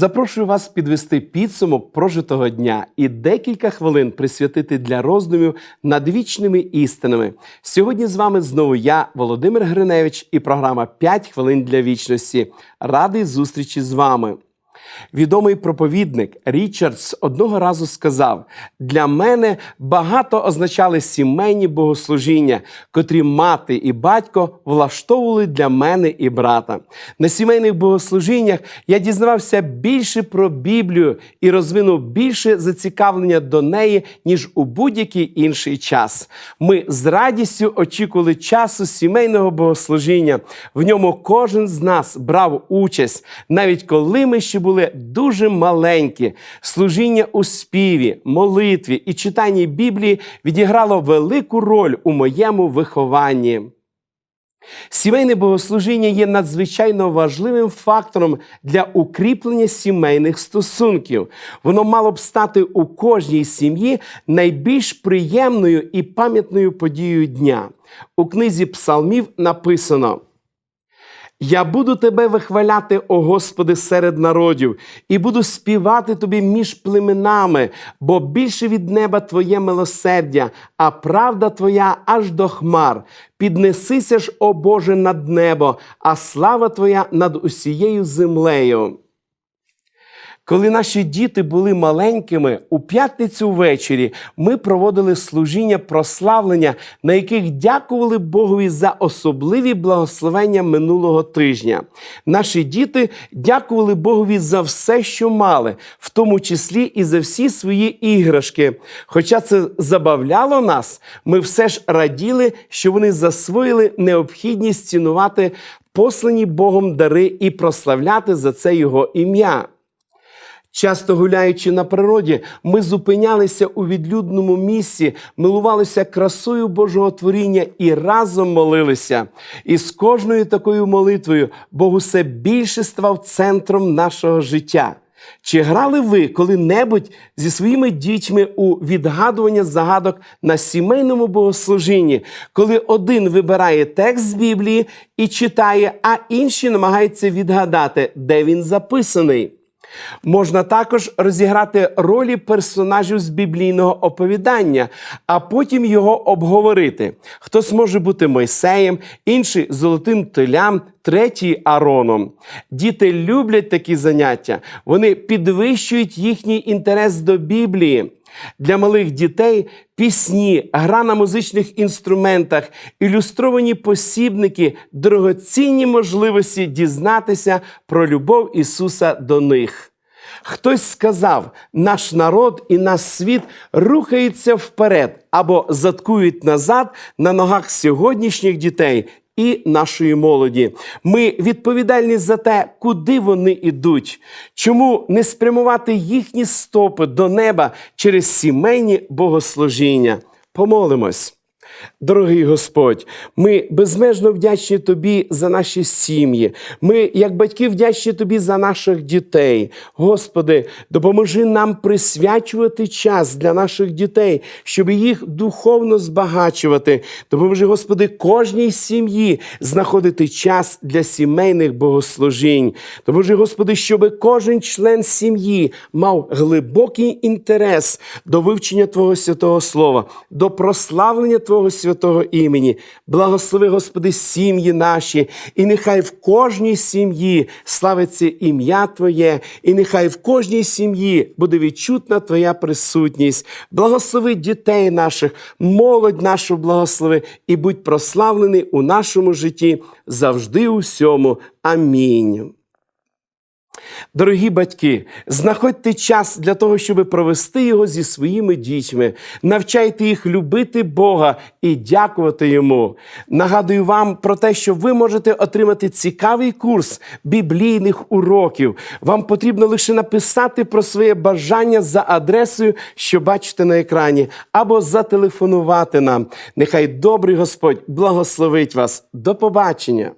Запрошую вас підвести підсумок прожитого дня і декілька хвилин присвятити для роздумів над вічними істинами. Сьогодні з вами знову я, Володимир Гриневич, і програма «5 хвилин для вічності. Радий зустрічі з вами. Відомий проповідник Річардс одного разу сказав: для мене багато означали сімейні богослужіння, котрі мати і батько влаштовували для мене і брата. На сімейних богослужіннях я дізнавався більше про Біблію і розвинув більше зацікавлення до неї, ніж у будь-який інший час. Ми з радістю очікували часу сімейного богослужіння. В ньому кожен з нас брав участь, навіть коли ми ще були дуже маленькі. Служіння у співі, молитві і читанні Біблії відіграло велику роль у моєму вихованні. Сімейне богослужіння є надзвичайно важливим фактором для укріплення сімейних стосунків. Воно мало б стати у кожній сім'ї найбільш приємною і пам'ятною подією дня. У книзі Псалмів написано. Я буду тебе вихваляти, о Господи, серед народів, і буду співати тобі між племенами, бо більше від неба Твоє милосердя, а правда Твоя аж до хмар. Піднесися ж, о Боже, над небо, а слава Твоя над усією землею. Коли наші діти були маленькими, у п'ятницю ввечері ми проводили служіння прославлення, на яких дякували Богові за особливі благословення минулого тижня. Наші діти дякували Богові за все, що мали, в тому числі і за всі свої іграшки. Хоча це забавляло нас, ми все ж раділи, що вони засвоїли необхідність цінувати послані Богом дари і прославляти за це Його ім'я. Часто гуляючи на природі, ми зупинялися у відлюдному місці, милувалися красою Божого творіння і разом молилися. І з кожною такою молитвою Бог усе більше ставав центром нашого життя. Чи грали ви коли-небудь зі своїми дітьми у відгадування загадок на сімейному богослужінні, коли один вибирає текст з Біблії і читає, а інші намагаються відгадати, де він записаний? Можна також розіграти ролі персонажів з біблійного оповідання, а потім його обговорити. Хтось може бути Мойсеєм, інший золотим телям, третій Ароном. Діти люблять такі заняття, вони підвищують їхній інтерес до Біблії. Для малих дітей пісні, гра на музичних інструментах, ілюстровані посібники, дорогоцінні можливості дізнатися про любов Ісуса до них. Хтось сказав, наш народ і наш світ рухається вперед або заткують назад на ногах сьогоднішніх дітей і нашої молоді. Ми відповідальні за те, куди вони йдуть. Чому не спрямувати їхні стопи до неба через сімейні богослужіння? Помолимось. Дорогий Господь, ми безмежно вдячні Тобі за наші сім'ї. Ми, як батьки, вдячні Тобі за наших дітей. Господи, допоможи нам присвячувати час для наших дітей, щоб їх духовно збагачувати. Допоможи, Господи, кожній сім'ї знаходити час для сімейних богослужінь. Допоможи, Господи, щоб кожен член сім'ї мав глибокий інтерес до вивчення Твого святого Слова, до прославлення Твого святого імені. Благослови, Господи, сім'ї наші, і нехай в кожній сім'ї славиться ім'я Твоє, і нехай в кожній сім'ї буде відчутна Твоя присутність. Благослови дітей наших, молодь нашу благослови, і будь прославлений у нашому житті завжди у всьому. Амінь. Дорогі батьки, знаходьте час для того, щоб провести його зі своїми дітьми, навчайте їх любити Бога і дякувати Йому. Нагадую вам про те, що ви можете отримати цікавий курс біблійних уроків. Вам потрібно лише написати про своє бажання за адресою, що бачите на екрані, або зателефонувати нам. Нехай добрий Господь благословить вас. До побачення!